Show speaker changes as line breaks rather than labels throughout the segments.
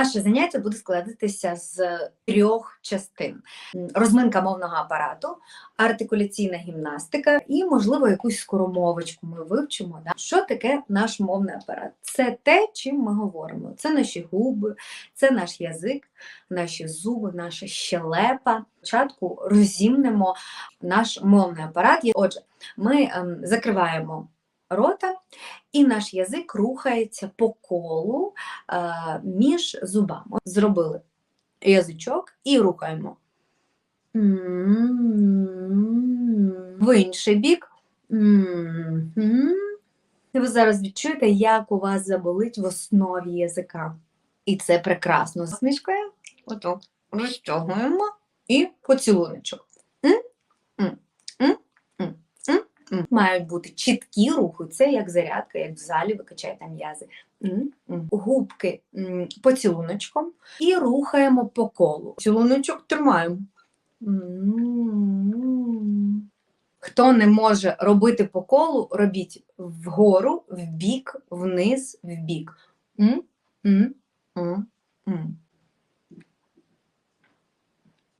Наше заняття буде складатися з трьох частин: розминка мовного апарату, артикуляційна гімнастика і, можливо, якусь скоромовочку ми вивчимо. Да? Що таке наш мовний апарат? Це те, чим ми говоримо. Це наші губи, це наш язик, наші зуби, наша щелепа. Спочатку розімнемо наш мовний апарат. Отже, ми ем, закриваємо рота, і наш язик рухається по колу е, між зубами. Зробили язичок і рухаємо. В інший бік. Ви зараз відчуєте, як у вас заболить в основі язика. І це прекрасно. Смішкою, отак, розтягуємо і поцілуночок. Мають бути чіткі рухи, це як зарядка, як в залі ви качаєте м'язи. Губки поцілуночком і рухаємо по колу. Цілуночок тримаємо. Хто не може робити по колу, робіть вгору, вбік, вниз, вбік.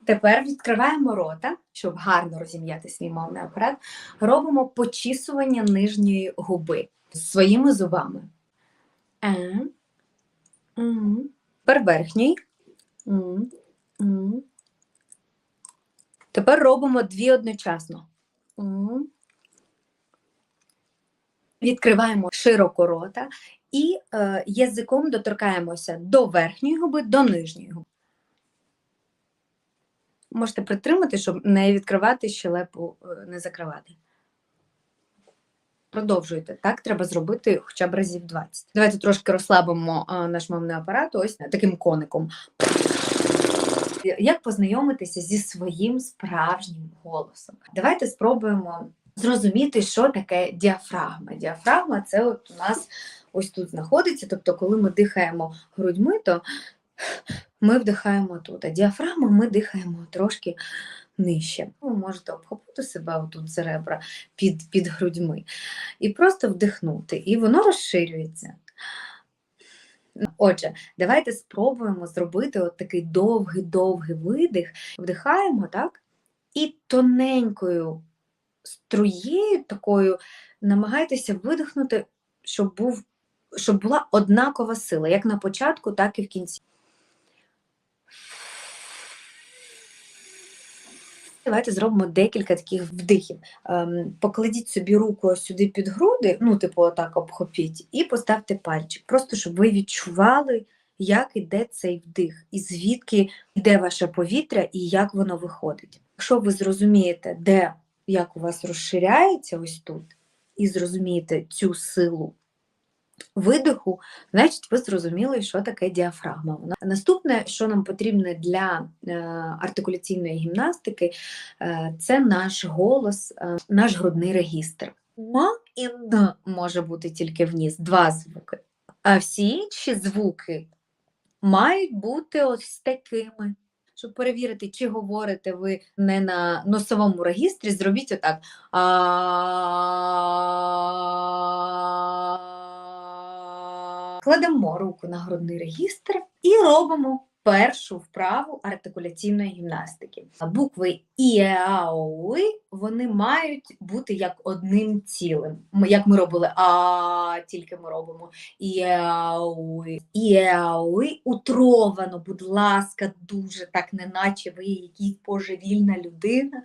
Тепер відкриваємо рота, щоб гарно розім'яти свій мовний апарат. Робимо почісування нижньої губи своїми зубами. Е, Тепер верхній. Тепер робимо дві одночасно. Відкриваємо широко рота і е, язиком доторкаємося до верхньої губи, до нижньої губи. Можете притримати, щоб не відкривати щелепу, е, не закривати. Продовжуйте. Так треба зробити хоча б разів 20. Давайте трошки розслабимо наш мовний апарат ось таким коником. Як познайомитися зі своїм справжнім голосом? Давайте спробуємо зрозуміти, що таке діафрагма. Діафрагма це от у нас ось тут знаходиться. Тобто, коли ми дихаємо грудьми, то ми вдихаємо тут, а діафрагма ми дихаємо трошки нижче. Ви можете обхопити себе тут за ребра під, під грудьми і просто вдихнути, і воно розширюється. Отже, давайте спробуємо зробити от такий довгий-довгий видих. Вдихаємо, так? І тоненькою струєю такою намагайтеся видихнути, щоб був, щоб була однакова сила, як на початку, так і в кінці. Давайте зробимо декілька таких вдихів. Ем, покладіть собі руку сюди під груди, ну, типу, отак обхопіть, і поставте пальчик, просто щоб ви відчували, як іде цей вдих, і звідки йде ваше повітря і як воно виходить. Якщо ви зрозумієте, де як у вас розширяється ось тут, і зрозумієте цю силу видиху, значить, ви зрозуміли, що таке діафрагма. Наступне, що нам потрібно для е, артикуляційної гімнастики, е, це наш голос, е, наш грудний регістр. Ма і Н може бути тільки вниз, два звуки. А всі інші звуки мають бути ось такими. Щоб перевірити, чи говорите ви не на носовому регістрі, зробіть отак. Кладемо руку на грудний регістр і робимо першу вправу артикуляційної гімнастики. Букви І, А, вони мають бути як одним цілим. Ми, Як ми робили А, тільки ми робимо І, А, О, И. І, А, О, И. утровано, будь ласка, дуже так, неначе ви якась божевільна людина.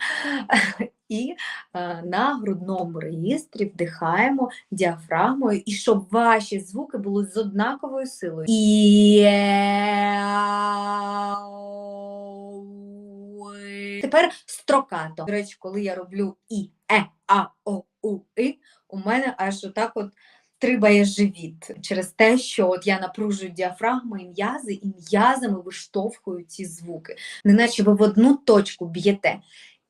І е, на грудному реєстрі вдихаємо діафрагмою, і щоб ваші звуки були з однаковою силою. І Тепер строкато. До речі, коли я роблю І, Е, А, О, У, И, у мене аж отак от трибає живіт через те, що от я напружую діафрагму і м'язи, і м'язами виштовхую ці звуки. Неначе ви в одну точку б'єте.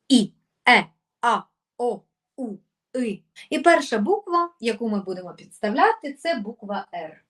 І, Е, а, О, У, И. І перша буква, яку ми будемо підставляти, це буква Р.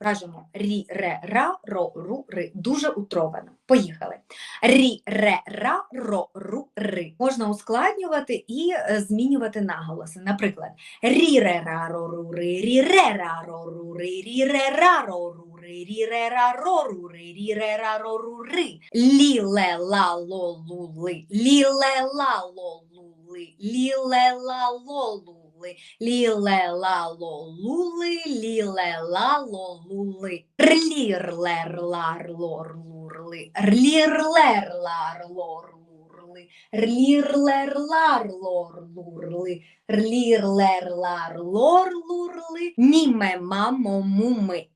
Кажемо рі, ре, ра, ро, ру, ри. Дуже утровано. Поїхали. Рі, ре, ра, ро, ру, ри. Можна ускладнювати і е, змінювати наголоси. Наприклад, рі, ре, ра, ро, ру, ри, рі, ре, ра, ро, ру, ри, рі, ре, ра, ро, ру, ри рі ре ра ро ру ри рі ре ра ро ру ри. Лі ле ла ло лу ли. Лі ле ла ло лу ли. Лі ле ла ло лу ли. Лі ле ла ло лу ли. Ла ло лу. Рлір лер лар лор лур ли. Рлір лер лар лор лур ли. Рлір лер лар лор лур ли. Рлір лер лар лор лур ли. Міме мамо муми.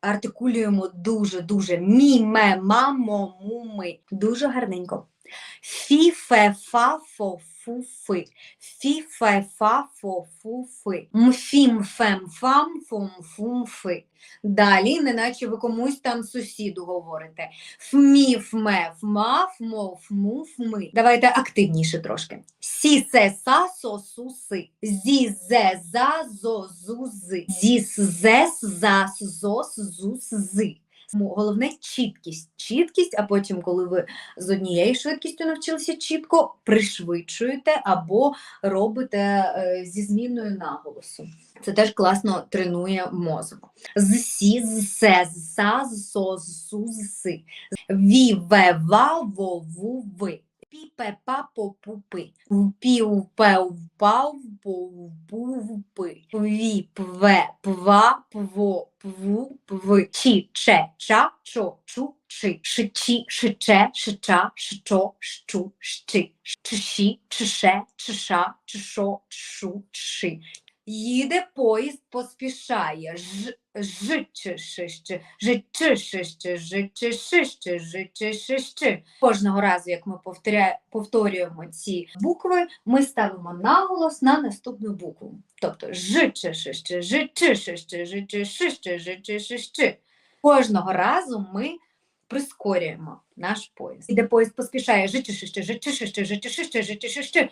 Артикулюємо дуже-дуже міме мамо муми. Дуже гарненько. Фі фе фа фо фу фи. Мфім фем фам фум фи. Далі, неначе ви комусь там сусіду говорите. Фмі, фме, фма, фмо, фму, фми. Давайте активніше трошки. Сі, се, са, со, су. Зі, зе, за, зо, зу. Зіс, зес, зас, зос, зус, зи. Головне чіткість. Чіткість, а потім, коли ви з однією швидкістю навчилися чітко, пришвидшуєте або робите е, зі зміною наголосу. Це теж класно тренує мозок. З сі, з се, з са, з со, з су, з си. Ві, ве, ва, во, ву, ви. Пе, па, по, пу, пи. В, Пі, в, пе, в, па, в, по, в, пу, в, пи. Ві, пве, пва, пво, пву, пви. Чі, че, ча, чо, чу, чи. Шичі, шиче, шича, шичо, щу, щи. Чиші, чише, чиша, чишо, чшу. Їде поїзд, поспішає. Ж, ж, чи, ши, щи, ж, чи, ши, щи, ж, чи, ши, щи, ж, чи, ши, щи. Кожного разу, як ми повторюємо ці букви, ми ставимо наголос на наступну букву. Тобто ж, чи, ши, щи, ж, чи, ши, щи, ж, чи, ши, щи, ж, чи, ши, щи. Кожного разу ми прискорюємо наш поїзд. Іде поїзд поспішає, жичишище, жичишище, жичишище, жичишище.